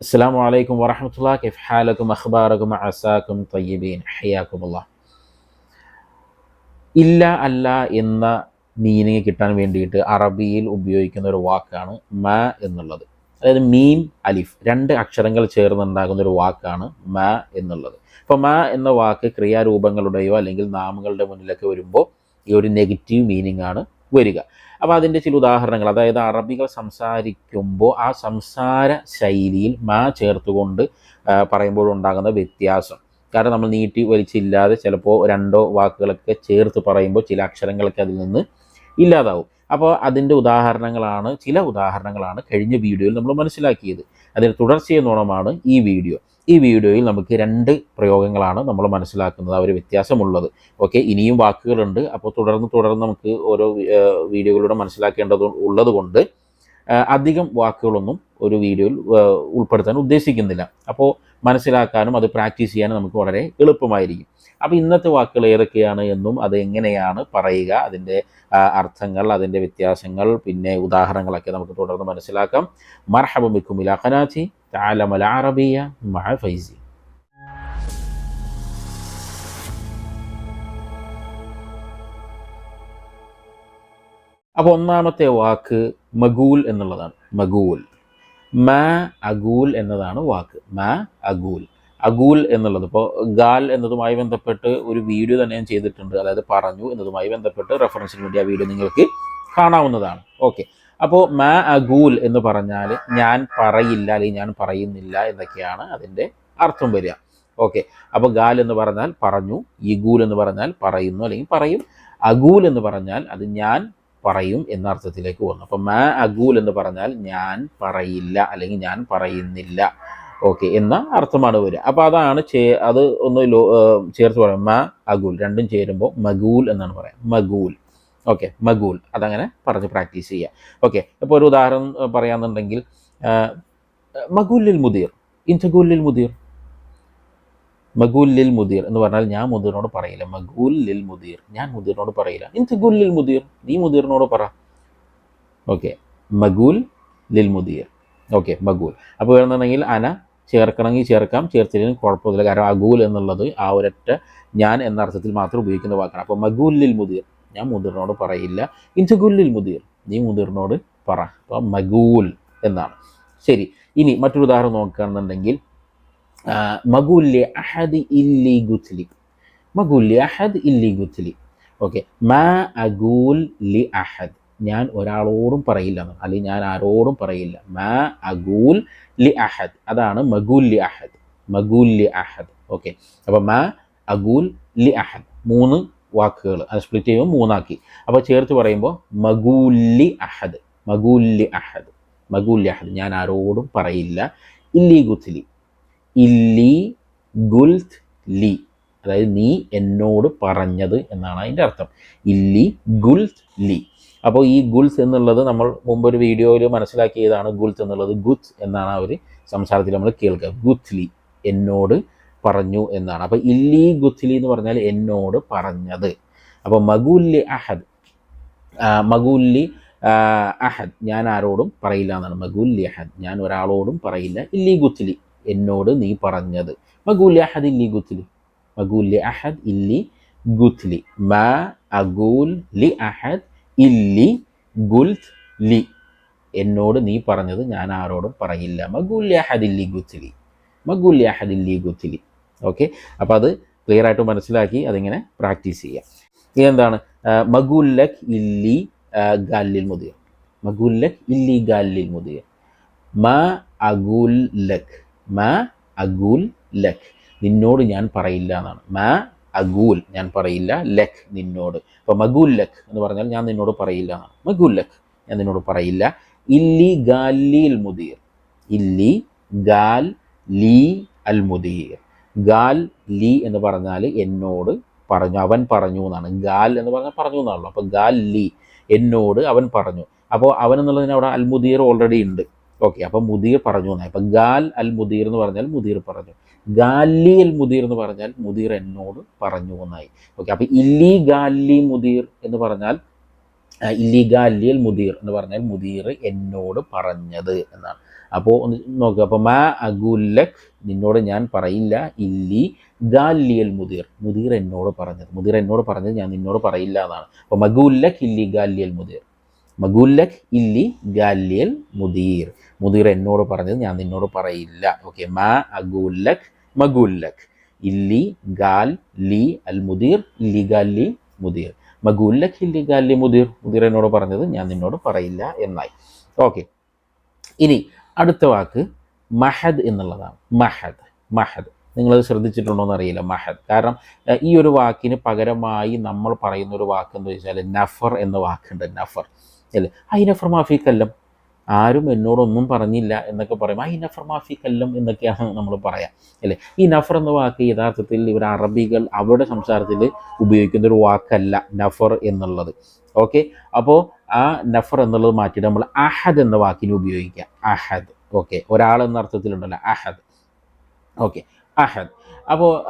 അസ്സാം വലൈക്കും വറഹമുല്ല കിഫ്ഹാലക്കും അഖ്ബാറക്കും അസാക്കും തയ്യബീൻ ഹയ്യാക്കുമുള്ള ഇല്ല അല്ല എന്ന മീനിങ് കിട്ടാൻ വേണ്ടിയിട്ട് അറബിയിൽ ഉപയോഗിക്കുന്ന ഒരു വാക്കാണ് മ എന്നുള്ളത്. അതായത് മീം അലിഫ് രണ്ട് അക്ഷരങ്ങൾ ചേർന്നുണ്ടാകുന്ന ഒരു വാക്കാണ് മ എന്നുള്ളത്. അപ്പോൾ മ എന്ന വാക്ക് ക്രിയാരൂപങ്ങളുടെയോ അല്ലെങ്കിൽ നാമങ്ങളുടെ മുന്നിലൊക്കെ വരുമ്പോൾ ഈ ഒരു നെഗറ്റീവ് മീനിങ് ആണ് വരിക. അപ്പോൾ അതിന്റെ ചില ഉദാഹരണങ്ങൾ അതായത് അറബികൾ സംസാരിക്കുമ്പോൾ ആ സംസാര ശൈലിയിൽ മാ ചേർത്തുകൊണ്ട് പറയുമ്പോഴുണ്ടാകുന്ന വ്യത്യാസം. കാരണം നമ്മൾ നീട്ടി വലിച്ചില്ലാതെ ചിലപ്പോൾ രണ്ടോ വാക്കുകളൊക്കെ ചേർത്ത് പറയുമ്പോൾ ചില അക്ഷരങ്ങളൊക്കെ അതിൽ നിന്ന് ഇല്ലാതാവും. അപ്പോൾ അതിന്റെ ഉദാഹരണങ്ങളാണ് ചില ഉദാഹരണങ്ങളാണ് കഴിഞ്ഞ വീഡിയോയിൽ നമ്മൾ മനസ്സിലാക്കിയത്. അതിന്റെ തുടർച്ചയെന്നോണമാണ് ഈ വീഡിയോ. ഈ വീഡിയോയിൽ നമുക്ക് രണ്ട് പ്രയോഗങ്ങളാണ് നമ്മൾ മനസ്സിലാക്കുന്നത്. അവർ വ്യത്യാസമുള്ളത്. ഓക്കെ ഇനിയും വാക്കുകളുണ്ട്. അപ്പോൾ തുടർന്ന് തുടർന്ന് നമുക്ക് ഓരോ വീഡിയോകളിലൂടെ മനസ്സിലാക്കേണ്ടത് ഉള്ളത് കൊണ്ട് അധികം വാക്കുകളൊന്നും ഒരു വീഡിയോയിൽ ഉൾപ്പെടുത്താൻ ഉദ്ദേശിക്കുന്നില്ല. അപ്പോൾ മനസ്സിലാക്കാനും അത് പ്രാക്ടീസ് ചെയ്യാനും നമുക്ക് വളരെ എളുപ്പമായിരിക്കും. അപ്പോൾ ഇന്നത്തെ വാക്കുകൾ ഏതൊക്കെയാണ് എന്നും അത് എങ്ങനെയാണ് പറയുക അതിന്റെ അർത്ഥങ്ങൾ അതിന്റെ വ്യത്യാസങ്ങൾ പിന്നെ ഉദാഹരണങ്ങളൊക്കെ നമുക്ക് തുടർന്ന് മനസ്സിലാക്കാം. മർഹബ ബിക്കും ഇല താലമല അറബിയ ഫൈസി. അപ്പോൾ ഒന്നാമത്തെ വാക്ക് മഗൂൽ എന്നുള്ളതാണ്. മഗൂൽ. മാ അഗൂൽ എന്നതാണ് വാക്ക്. മാ അഗൂൽ. അഗൂൽ എന്നുള്ളത് ഇപ്പോൾ ഗാൽ എന്നതുമായി ബന്ധപ്പെട്ട് ഒരു വീഡിയോ തന്നെ ഞാൻ ചെയ്തിട്ടുണ്ട്. അതായത് പറഞ്ഞു എന്നതുമായി ബന്ധപ്പെട്ട് റെഫറൻസിന് വേണ്ടി ആ വീഡിയോ നിങ്ങൾക്ക് കാണാവുന്നതാണ്. ഓക്കെ അപ്പോൾ മാ അഗൂൽ എന്ന് പറഞ്ഞാൽ ഞാൻ പറയില്ല അല്ലെങ്കിൽ ഞാൻ പറയുന്നില്ല എന്നൊക്കെയാണ് അതിന്റെ അർത്ഥം വരിക. ഓക്കെ അപ്പോൾ ഗാൽ എന്ന് പറഞ്ഞാൽ പറഞ്ഞു ഇഗൂൽ എന്ന് പറഞ്ഞാൽ പറയുന്നു അല്ലെങ്കിൽ പറയും. അഗൂൽ എന്ന് പറഞ്ഞാൽ അത് ഞാൻ പറയും എന്ന അർത്ഥത്തിലേക്ക് വന്നു. അപ്പം മാ അഗൂൽ എന്ന് പറഞ്ഞാൽ ഞാൻ പറയില്ല അല്ലെങ്കിൽ ഞാൻ പറയുന്നില്ല. ഓക്കെ എന്ന അർത്ഥമാണ് വരിക. അപ്പോൾ അതാണ് ചേ അത് ഒന്ന് ലോ ചേർത്ത് പറയാം. മാ അഗൂൽ രണ്ടും ചേരുമ്പോൾ മഗൂൽ എന്നാണ് പറയാം. മഗൂൽ. ഓക്കെ മഗൂൽ. അതങ്ങനെ പറഞ്ഞ് പ്രാക്ടീസ് ചെയ്യുക ഓക്കെ ഇപ്പോൾ ഒരു ഉദാഹരണം പറയാന്നുണ്ടെങ്കിൽ മഗൂലിൽ മുദീർ. ഇൻ മുദീർ. മഗൂൽ ലിൽ മുദീർ എന്ന് പറഞ്ഞാൽ ഞാൻ മുദീറിനോട് പറയില്ല. മഗൂൽ ലിൽ മുദീർ. ഞാൻ മുദീറിനോട് പറയില്ല. ഇന്റഗൂൽ ലിൽ മുദീർ? നീ മുദീറിനോട് പറ. ഓക്കെ. മഗൂൽ ലിൽ മുദീർ. ഓക്കെ മഗൂൽ. അപ്പോൾ വേണമെന്നുണ്ടെങ്കിൽ അന ചേർക്കണമെങ്കിൽ ചേർക്കാം. ചേർത്തില്ലെങ്കിൽ കുഴപ്പമില്ല കാരണം അഗൂൽ എന്നുള്ളത് ആ ഒരൊറ്റ ഞാൻ എന്ന അർത്ഥത്തിൽ മാത്രം ഉപയോഗിക്കുന്ന വാക്കാണ്. അപ്പോൾ മഗൂൽ ലിൽ മുദീർ. ഞാൻ മുദീറിനോട് പറയില്ല. ഇന്റഗൂൽ ലിൽ മുദീർ? നീ മുദീറിനോട് പറ. അപ്പോൾ മഗൂൽ എന്നാണ്. ശരി. ഇനി മറ്റൊരു ഉദാഹരണം നോക്കുകയാണെന്നുണ്ടെങ്കിൽ മഗുല്യ അഹദ് ഇല്ലി ഗുത്ലി. മഗുല്ലി അഹദ് ഇല്ലി ഗുത്ലി. ഓക്കെ. മാ അഗൂൽ ലി അഹദ്. ഞാൻ ഒരാളോടും പറയില്ല അല്ലെങ്കിൽ ഞാൻ ആരോടും പറയില്ല. മാ അഗൂൽ ലി അഹദ്. അതാണ് മഗൂൽ ലി അഹദ്. മഗൂൽ ലി അഹദ്. ഓക്കെ. അപ്പോൾ മാ അഗൂൽ ലി അഹദ്. മൂന്ന് വാക്കുകൾ അത് സ്പ്ലിറ്റ് ചെയ്യുമ്പോൾ മൂന്നാക്കി. അപ്പോൾ ചേർത്ത് പറയുമ്പോൾ മഗൂല്ലി അഹദ്. മഗൂല്ലി അഹദ്. മഗൂല്ലി അഹദ്. ഞാൻ ആരോടും പറയില്ല. ഇല്ലി ഗുത്ലി. ഇല്ലി ഗുൽത്ത് ലി. അതായത് നീ എന്നോട് പറഞ്ഞത് എന്നാണ് അതിന്റെ അർത്ഥം. ഇല്ലി ഗുൽത്ത് ലി. അപ്പോൾ ഈ ഗുൽസ് എന്നുള്ളത് നമ്മൾ മുമ്പ് ഒരു വീഡിയോയിൽ മനസ്സിലാക്കിയതാണ് ഗുൽത്ത് എന്നുള്ളത്. ഗുത്ത് എന്നാണ് ഒരു സംസാരത്തിൽ നമ്മൾ കേൾക്കുക. ഗുത്ത്ലി എന്നോട് പറഞ്ഞു എന്നാണ്. അപ്പോൾ ഇല്ലി ഗുത്ത്ലി എന്ന് പറഞ്ഞാൽ എന്നോട് പറഞ്ഞത്. അപ്പോൾ മഗുല്ലി അഹദ്. മഗുല്ലി അഹദ്. ഞാൻ ആരോടും പറയില്ല എന്നാണ്. മഗുല്ലി അഹദ്. ഞാൻ ഒരാളോടും പറയില്ല. ഇല്ലി ഗുത്ലി എന്നോട് നീ പറഞ്ഞത്. മഗൂലി അഹദ് ഇല്ലി ഗുത്ലി. മഗൂലി അഹദ് ഇല്ലി ഗുത്ലി. മാ അഗൂൽ ലി അഹദ് ഇല്ലി ഗുൽത് ലി എന്നോട് നീ പറഞ്ഞത് ഞാൻ ആരോടും പറയില്ല. മഗൂലി അഹദ് ഇല്ലി ഗുത്ലി. മഗൂലി അഹദ് ഇല്ലി ഗുത്ലി. ഓക്കെ? അപ്പോൾ അത് ക്ലിയർ ആയിട്ട് മനസ്സിലാക്കി അതിങ്ങനെ പ്രാക്ടീസ് ചെയ്യാം. ഇതെന്താണ്? മഗുല്ലക് ഇല്ലി ഗാലിൽ മുതിയ മഗുല്ലക് ഇല്ലി ഗാലിൽ മുതിയ മാ അഗുൽ ലക് മാ അഗൂൽ ലഖ് നിന്നോട് ഞാൻ പറയില്ല എന്നാണ്. മാ അഗൂൽ ഞാൻ പറയില്ല. ലഖ് നിന്നോട്. അപ്പോൾ മഗൂൽ ലഖ് എന്ന് പറഞ്ഞാൽ ഞാൻ നിന്നോട് പറയില്ല എന്നാണ്. മഗൂൽ ലഖ് ഞാൻ നിന്നോട് പറയില്ല. ഇല്ലി ഗാലിൽ മുദീർ. ഇല്ലി ഗാൽ ലീ അൽ മുദീർ. ഗാൽ ലീ എന്ന് പറഞ്ഞാൽ എന്നോട് പറഞ്ഞു അവൻ പറഞ്ഞു എന്നാണ്. ഗാൽ എന്ന് പറഞ്ഞാൽ പറഞ്ഞു എന്നാണല്ലോ. അപ്പോൾ ഗാൽ ലീ എന്നോട് അവൻ പറഞ്ഞു. അപ്പോൾ അവൻ എന്നുള്ളതിന് അവിടെ അൽമുദീർ ഓൾറെഡി ഉണ്ട്. ഓക്കെ അപ്പം മുദീർ പറഞ്ഞു എന്നായി അപ്പം ഗാൽ അൽ മുദീർ എന്ന് പറഞ്ഞാൽ മുദീർ പറഞ്ഞു. ഗാലി അൽ മുദീർ എന്ന് പറഞ്ഞാൽ മുദീർ എന്നോട് പറഞ്ഞു എന്നായി. ഓക്കെ അപ്പം ഇല്ലി ഗാലി മുദീർ എന്ന് പറഞ്ഞാൽ ഇല്ലി ഗാലി അൽ മുദീർ എന്ന് പറഞ്ഞാൽ മുദീർ എന്നോട് പറഞ്ഞത് എന്നാണ്. അപ്പോൾ ഒന്ന് നോക്കുക അപ്പോൾ മാ അഗുല്ലഖ് നിന്നോട് ഞാൻ പറയില്ല ഇല്ലി ഗാലിയൽ മുദീർ മുദീർ എന്നോട് പറഞ്ഞത്. മുദീർ എന്നോട് പറഞ്ഞത് ഞാൻ നിന്നോട് പറയില്ല എന്നാണ്. അപ്പോൾ മഗുല്ലഖ് ഇല്ലി ഗാലിയൽ മുദീർ. മഗുല്ലഖ് ഇല്ലി ഗാലിയൽ മുദീർ. മുദീർ എന്നോട് പറഞ്ഞത് ഞാൻ നിന്നോട് പറയില്ല. ഓക്കെ മാ അഗുല്ലഖ് മഗുല്ലഖ് ഇല്ലി ഗാൽ ലി അൽ മുദീർ ഇല്ലി ഗാൽ ലി മുദീർ. മഗുല്ലഖ് ഇല്ലി ഗാൽ ലി മുദീർ മുദീർ എന്നോട് പറഞ്ഞത് ഞാൻ നിന്നോട് പറയില്ല എന്നായി. ഓക്കെ ഇനി അടുത്ത വാക്ക് മഹദ് എന്നുള്ളതാണ്. മഹദ് മഹദ്. നിങ്ങൾ ശ്രദ്ധിച്ചിട്ടുണ്ടോ എന്ന് അറിയില്ല മഹദ്. കാരണം ഈ ഒരു വാക്കിന് പകരമായി നമ്മൾ പറയുന്ന ഒരു വാക്ക് എന്ന് വെച്ചാൽ നഫർ എന്ന വാക്കുണ്ട് നഫർ. അല്ലേ? ഐ നഫർ മാഫി കല്ലം. ആരും എന്നോടൊന്നും പറഞ്ഞില്ല എന്നൊക്കെ പറയും ആ ഈ നഫർ മാഫി കല്ലം എന്നൊക്കെയാണ് നമ്മൾ പറയാം അല്ലേ? ഈ നഫർ എന്ന വാക്ക് യഥാർത്ഥത്തിൽ ഇവർ അറബികൾ അവരുടെ സംസാരത്തിൽ ഉപയോഗിക്കുന്ന ഒരു വാക്കല്ല നഫർ എന്നുള്ളത്. ഓക്കെ? അപ്പോൾ ആ നഫർ എന്നുള്ളത് മാറ്റിയിട്ട് നമ്മൾ അഹദ് എന്ന വാക്കിന് ഉപയോഗിക്കാം അഹദ്. ഓക്കെ? ഒരാൾ എന്ന അർത്ഥത്തിലുണ്ടല്ലോ അഹദ്. ഓക്കെ? അഹദ്. അപ്പോൾ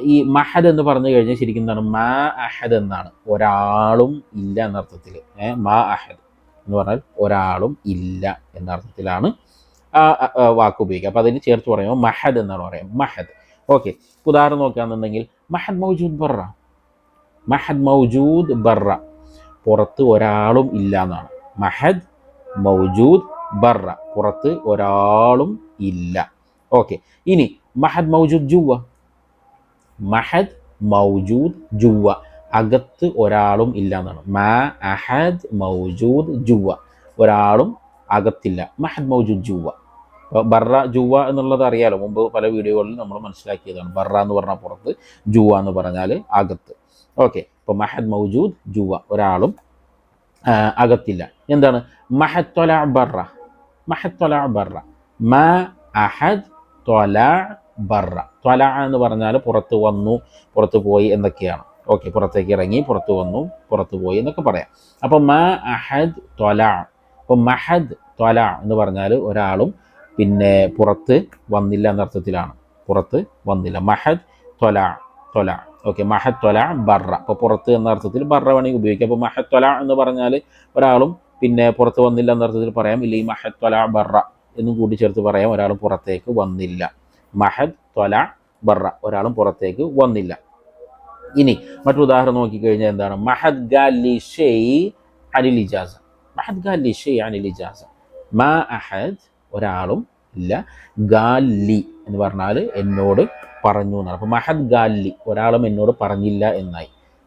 ഈ മഹദ് എന്ന് പറഞ്ഞു കഴിഞ്ഞാൽ ശരിക്കും എന്താണ്? മാ അഹദ് എന്നാണ്. ഒരാളും ഇല്ല എന്നർത്ഥത്തിൽ മാ അഹദ്. എന്ന് പറഞ്ഞാൽ ഒരാളും ഇല്ല എന്ന അർത്ഥത്തിലാണ് ആ വാക്ക് ഉപയോഗിക്കുക. അപ്പോൾ അതിന് ചേർത്ത് പറയുമ്പോൾ മഹദ് എന്നാണ് പറയാം മഹദ്. ഓക്കെ. ഉദാഹരണം നോക്കുകയാണെന്നുണ്ടെങ്കിൽ മഹദ് മൗജൂദ് ബർറ മഹദ് മൗജൂദ് ബർറ പുറത്ത് ഒരാളും ഇല്ല എന്നാണ്. മഹദ് മൗജൂദ് ബർറ പുറത്ത് ഒരാളും ഇല്ല. ഓക്കെ. ഇനി മഹദ് മൗജൂദ് ജുവ മഹദ് മൗജൂദ് ജുവ അകത്ത് ഒരാളും ഇല്ല എന്നാണ് മാ അഹദ് മൗജൂദ് ജുവ ഒരാളും അകത്തില്ല. മഹദ് മൗജൂദ് ജുവ അപ്പോൾ ബറ ജുവ എന്നുള്ളത് അറിയാലോ? മുമ്പ് പല വീഡിയോകളിൽ നമ്മൾ മനസ്സിലാക്കിയതാണ്. ബറ എന്ന് പറഞ്ഞാൽ പുറത്ത് ജുവ എന്ന് പറഞ്ഞാൽ അകത്ത്. ഓക്കെ. ഇപ്പോൾ മഹദ് മൗജൂദ് ജുവ ഒരാളും അകത്തില്ല. എന്താണ്? മഹത്തൊല ബറ മഹദ് തൊല ബറ മ അഹദ് തൊല ബറ തൊല എന്ന് പറഞ്ഞാൽ പുറത്ത് വന്നു പുറത്ത് പോയി എന്നൊക്കെയാണ്. ഓക്കെ പുറത്തേക്ക് ഇറങ്ങി പുറത്ത് വന്നു പുറത്ത് പോയി എന്നൊക്കെ പറയാം. അപ്പോൾ മ അഹദ് തൊല അപ്പോൾ മഹദ് തൊല എന്ന് പറഞ്ഞാൽ ഒരാളും പിന്നെ പുറത്ത് വന്നില്ല എന്നർത്ഥത്തിലാണ്. പുറത്ത് വന്നില്ല. മഹദ് തൊല തൊല ഓക്കെ മഹദ് തൊല ബറ അപ്പോൾ പുറത്ത് എന്ന അർത്ഥത്തിൽ ബറ വേണമെങ്കിൽ ഉപയോഗിക്കാം. അപ്പോൾ മഹദ് തൊല എന്ന് പറഞ്ഞാൽ ഒരാളും പിന്നെ പുറത്ത് വന്നില്ല എന്ന അർത്ഥത്തിൽ പറയാം. ഇല്ലെങ്കിൽ മഹദ് തൊല ബറ എന്നും കൂടി ചേർത്ത് പറയാം. ഒരാളും പുറത്തേക്ക് വന്നില്ല. മഹദ് തൊല ബറ ഒരാളും പുറത്തേക്ക് വന്നില്ല. ഇനി മറ്റൊരു ഉദാഹരണം നോക്കിക്കഴിഞ്ഞാൽ എന്താണ്? മഹദ് ഗാലി ഷെയ് അനിൽ ഇജാസ. മഹദ് ഗാലി ഷെയ് അനിൽ ഇജാസ. മാ അഹദ് ഒരാളും ഇല്ല. ഗാലി എന്ന് പറഞ്ഞാൽ എന്നോട് പറഞ്ഞു എന്നാണ്. അപ്പോൾ മഹദ് ഗാലി ഒരാളും എന്നോട് പറഞ്ഞില്ല എന്നായി.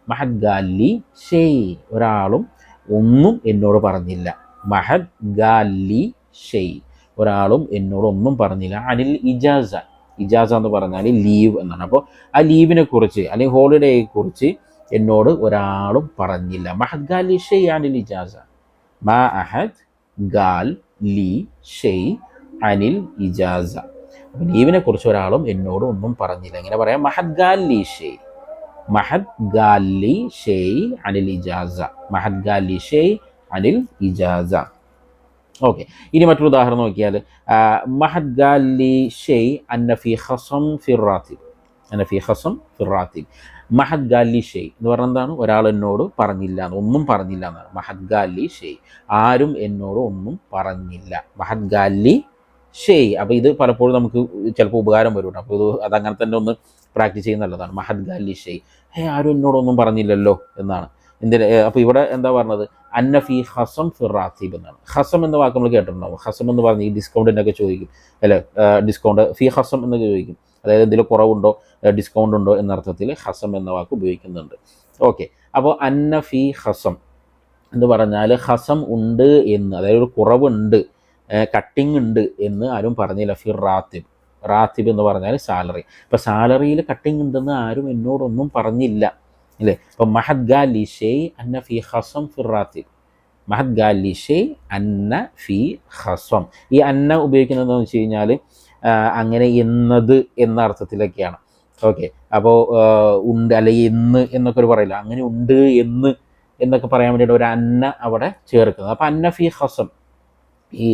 മഹദ് ഗാലി ഷെയ് ഒരാളും ഒന്നും എന്നോട് പറഞ്ഞില്ല. മഹദ് ഗാലി ഷെയ് ഒരാളും എന്നോട് ഒന്നും പറഞ്ഞില്ല. അനിൽ ഇജാസ. ഇജാസ എന്ന് പറഞ്ഞാൽ ലീവ് എന്നാണ്. അപ്പോൾ ആ ലീവിനെ കുറിച്ച് അല്ലെങ്കിൽ ഹോളിഡേയെ കുറിച്ച് എന്നോട് ഒരാളും പറഞ്ഞില്ല. മഹദ് ഗാൽ ലി ഷെയ് അനിൽ ഇജാസ. മാ അഹദ് ഗാൽ ലി ഷെയ് അനിൽ ഇജാസ. അപ്പോൾ ലീവിനെ കുറിച്ച് ഒരാളും എന്നോട് ഒന്നും പറഞ്ഞില്ല. ഇങ്ങനെ പറയാം മഹദ് ഗാൽ ലി ഷെയ് മഹദ് ഗാൽ ലി ഷെയ് അനിൽ ഇജാസ. മഹദ് ഗാൽ ലി ഷെയ് അനിൽ ഇജാസ. ഓക്കെ. ഇനി മറ്റൊരു ഉദാഹരണം നോക്കിയാൽ മഹദ് ഗാലി ഷെയ് അന്നഫി ഹസം ഫിറാത്തിബ് അന്നഫി ഹസം ഫിറാത്തിബ് മഹദ് ഗാലി ഷെയ് എന്ന് പറഞ്ഞാൽ എന്താണ്? ഒരാൾ എന്നോട് പറഞ്ഞില്ല എന്ന്, ഒന്നും പറഞ്ഞില്ല എന്നാണ്. മഹദ് ഗാലി ഷെയ്. ആരും എന്നോട് ഒന്നും പറഞ്ഞില്ല. മഹദ് ഗാലി ഷെയ്. അപ്പോൾ ഇത് പലപ്പോഴും നമുക്ക് ചിലപ്പോൾ ഉപകാരം വരും അപ്പോൾ ഇത് അതങ്ങനെ തന്നെ ഒന്ന് പ്രാക്ടീസ് ചെയ്യുന്ന നല്ലതാണ്. മഹദ് ഗാലി ഷെയ്. ഹേ ആരും എന്നോടൊന്നും പറഞ്ഞില്ലല്ലോ എന്നാണ്. എന്തിന്? അപ്പോൾ ഇവിടെ എന്താ പറഞ്ഞത്? അന്നഫി ഹസം ഫിറാത്തീബ് എന്നാണ്. ഹസം എന്ന വാക്ക് നമ്മൾ കേട്ടിട്ടുണ്ടാവും. ഹസം എന്ന് പറഞ്ഞ് ഈ ഡിസ്കൗണ്ടിനൊക്കെ ചോദിക്കും. അല്ലേ? ഡിസ്കൗണ്ട് ഫി ഹസം എന്നൊക്കെ ചോദിക്കും. അതായത് എന്തെങ്കിലും കുറവുണ്ടോ? ഡിസ്കൗണ്ട് ഉണ്ടോ? എന്ന അർത്ഥത്തിൽ ഹസം എന്ന വാക്ക് ഉപയോഗിക്കുന്നുണ്ട്. ഓക്കെ. അപ്പോൾ അന്ന ഫി ഹസം എന്ന് പറഞ്ഞാൽ ഹസം ഉണ്ട് എന്ന് അതായത് ഒരു കുറവുണ്ട് കട്ടിങ് ഉണ്ട് എന്ന് ആരും പറഞ്ഞില്ല. ഫി റാത്തിബ്. റാത്തിബ് എന്ന് പറഞ്ഞാൽ സാലറി. അപ്പോൾ സാലറിയിൽ കട്ടിങ് ഉണ്ടെന്ന് ആരും എന്നോടൊന്നും പറഞ്ഞില്ല. അല്ലേ? അപ്പോൾ മഹദ് ഗാ ലിഷേ അന്ന ഫി ഹസം ഫി റാത്തിബ് മഹദ് ഗാ ലിഷേ അന്ന ഫി ഹസം ഈ അന്ന ഉപയോഗിക്കുന്നത് വെച്ച് കഴിഞ്ഞാൽ അങ്ങനെ എന്നത് എന്ന അർത്ഥത്തിലൊക്കെയാണ്. ഓക്കെ. അപ്പോൾ ഉണ്ട് അല്ലെങ്കിൽ എന്ന് എന്നൊക്കെ ഒരു പറയില്ല? അങ്ങനെ ഉണ്ട് എന്ന് എന്നൊക്കെ പറയാൻ വേണ്ടിയിട്ട് ഒരു അന്ന അവിടെ ചേർക്കുന്നത്. അപ്പോൾ അന്ന ഫി ഹസം ഈ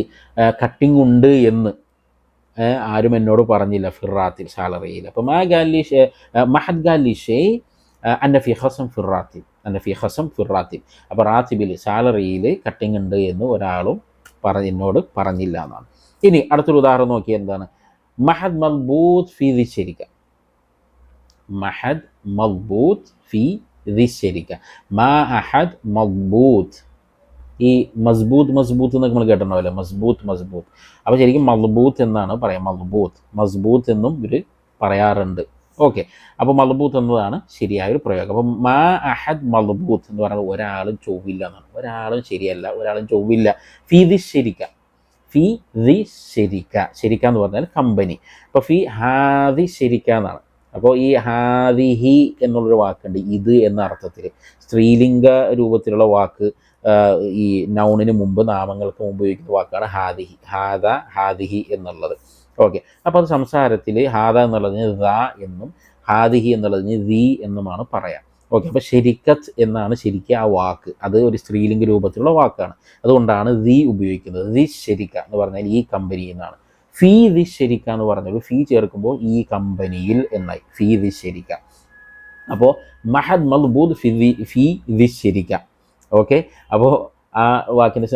കട്ടിംഗ് ഉണ്ട് എന്ന്. ആരും എന്നോട് പറഞ്ഞില്ല ഫിറാത്തിൽ സാലറിയിൽ. അപ്പം മഹദ് ഗാലി മഹദ് ഗാലി അന്ന ഫി ഹസം ഫിറാത്തിൽ അന്ന ഫി ഹസം ഫിറാത്തിൽ അപ്പോൾ റാത്തിബിൽ സാലറിയിൽ കട്ടിങ് ഉണ്ട് എന്ന് ഒരാളും പറ എന്നോട് പറഞ്ഞില്ല എന്നാണ്. ഇനി അടുത്തൊരു ഉദാഹരണം നോക്കിയാൽ എന്താണ്? മഹദ് മൽബൂത്ത് ഫി ദിശരിക്ക. മഹദ് മൽബൂത്ത് ഫി ദിശരിക്ക. മാ അഹദ് മൽബൂത്ത് ഈ മസ്ബൂത്ത് മസ്ബൂത്ത് എന്നൊക്കെ നമ്മൾ കേട്ടിട്ടുണ്ടാവില്ലേ? മസ്ബൂത്ത് മസ്ബൂത്ത് അപ്പോൾ ശരിക്കും മൽബൂത്ത് എന്നാണ് പറയാം മൽബൂത്ത് മസ്ബൂത്ത് എന്നും ഇവർ പറയാറുണ്ട്. ഓക്കെ അപ്പോൾ മലബൂത്ത് എന്നതാണ് ശരിയായ ഒരു പ്രയോഗം. അപ്പം മാ അഹദ് മലബൂത്ത് എന്ന് പറയുന്നത് ഒരാളും ചൊവ്വില്ല എന്നാണ്. ഒരാളും ശരിയല്ല ഒരാളും ചൊവ്വില്ല. ഫി ദി ശരിക്ക ഫി ദി ശരിക്ക ശരിക്ക എന്ന് പറഞ്ഞാൽ കമ്പനി അപ്പോൾ ഫി ഹാദി ശരിക്ക എന്നാണ്. അപ്പോൾ ഈ ഹാദിഹി എന്നുള്ളൊരു വാക്കുണ്ട് ഇത് എന്ന അർത്ഥത്തിൽ സ്ത്രീലിംഗ രൂപത്തിലുള്ള വാക്ക് ഈ നൗണിന് മുമ്പ് നാമങ്ങൾക്ക് മുമ്പ് ഉപയോഗിക്കുന്ന വാക്കാണ് ഹാദിഹി. ഹാദ ഹാദിഹി എന്നുള്ളത്. ഓക്കെ. അപ്പോൾ അത് സംസാരത്തിൽ ഹാദ എന്നുള്ളതിന് ദ എന്നും ഹാദിഹി എന്നുള്ളതിന് ദി എന്നുമാണ് പറയാം. ഓക്കെ. അപ്പോൾ ശരിക്കത്ത് എന്നാണ് ശരിക്കും ആ വാക്ക്. അത് ഒരു സ്ത്രീലിംഗ രൂപത്തിലുള്ള വാക്കാണ്. അതുകൊണ്ടാണ് ദി ഉപയോഗിക്കുന്നത്. ദി ശരിക്ക എന്ന് പറഞ്ഞാൽ ഈ കമ്പനി എന്നാണ് ഫീ ദി ശരിക്ക എന്ന് പറഞ്ഞാൽ ഫീ ചേർക്കുമ്പോൾ ഈ കമ്പനിയിൽ എന്നായി. ഫീ ദി ശരിക്ക. അപ്പോൾ മഹദ് മൽബൂദ് ഫി ഫീ ദി ശരിക്ക. ഓക്കെ. അപ്പോൾ ആ വാക്കിന്റെ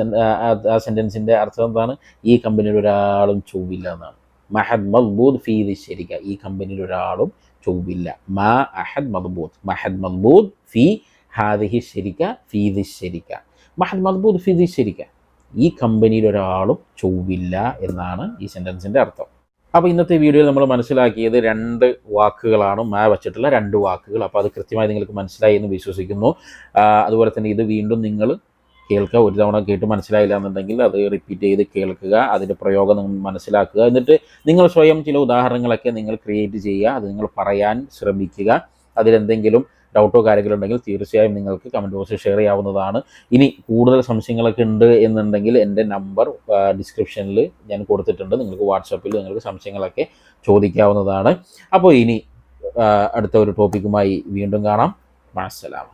ആ സെന്റൻസിന്റെ അർത്ഥം എന്താണ്? ഈ കമ്പനിയിൽ ഒരാളും ചൊവ്വില്ല എന്നാണ്. മഹദ് മദ്ബൂദ് ഫീ ദി ശരിക്ക ഈ കമ്പനിയിൽ ഒരാളും ചൊവ്വില്ല. മാ അഹദ് മദ്ബൂദ്. മഹദ് മദ്ബൂദ് ഫി ഹാദിഹി ശരിക്ക ഫീ ദി ശരിക്ക മഹദ് മദ്ബൂദ് ഫീദ് ശരിക്ക ഈ കമ്പനിയിൽ ഒരാളും ചൊവ്വില്ല എന്നാണ് ഈ സെന്റൻസിന്റെ അർത്ഥം. അപ്പോൾ ഇന്നത്തെ വീഡിയോയിൽ നമ്മൾ മനസ്സിലാക്കിയത് രണ്ട് വാക്കുകളാണ്. മാ വച്ചിട്ടുള്ള രണ്ട് വാക്കുകൾ. അപ്പോൾ അത് കൃത്യമായി നിങ്ങൾക്ക് മനസ്സിലായി എന്ന് വിശ്വസിക്കുന്നു. അതുപോലെ തന്നെ ഇത് വീണ്ടും നിങ്ങൾ കേൾക്കുക ഒരു തവണ കേട്ട് മനസ്സിലായില്ല എന്നുണ്ടെങ്കിൽ അത് റിപ്പീറ്റ് ചെയ്ത് കേൾക്കുക അതിന്റെ പ്രയോഗം നിങ്ങൾ മനസ്സിലാക്കുക. എന്നിട്ട് നിങ്ങൾ സ്വയം ചില ഉദാഹരണങ്ങളൊക്കെ നിങ്ങൾ ക്രിയേറ്റ് ചെയ്യുക അത് നിങ്ങൾ പറയാൻ ശ്രമിക്കുക. അതിലെന്തെങ്കിലും ഡൗട്ടോ കാര്യങ്ങളോ ഉണ്ടെങ്കിൽ തീർച്ചയായും നിങ്ങൾക്ക് കമന്റ് ബോക്സിൽ ഷെയർ ചെയ്യാവുന്നതാണ്. ഇനി കൂടുതൽ സംശയങ്ങളൊക്കെ ഉണ്ട് എന്നുണ്ടെങ്കിൽ എന്റെ നമ്പർ ഡിസ്ക്രിപ്ഷനിൽ ഞാൻ കൊടുത്തിട്ടുണ്ട്. നിങ്ങൾക്ക് വാട്സപ്പിൽ നിങ്ങൾക്ക് സംശയങ്ങളൊക്കെ ചോദിക്കാവുന്നതാണ്. അപ്പോൾ ഇനി അടുത്ത ഒരു ടോപ്പിക്കുമായി വീണ്ടും കാണാം. മാസലാമ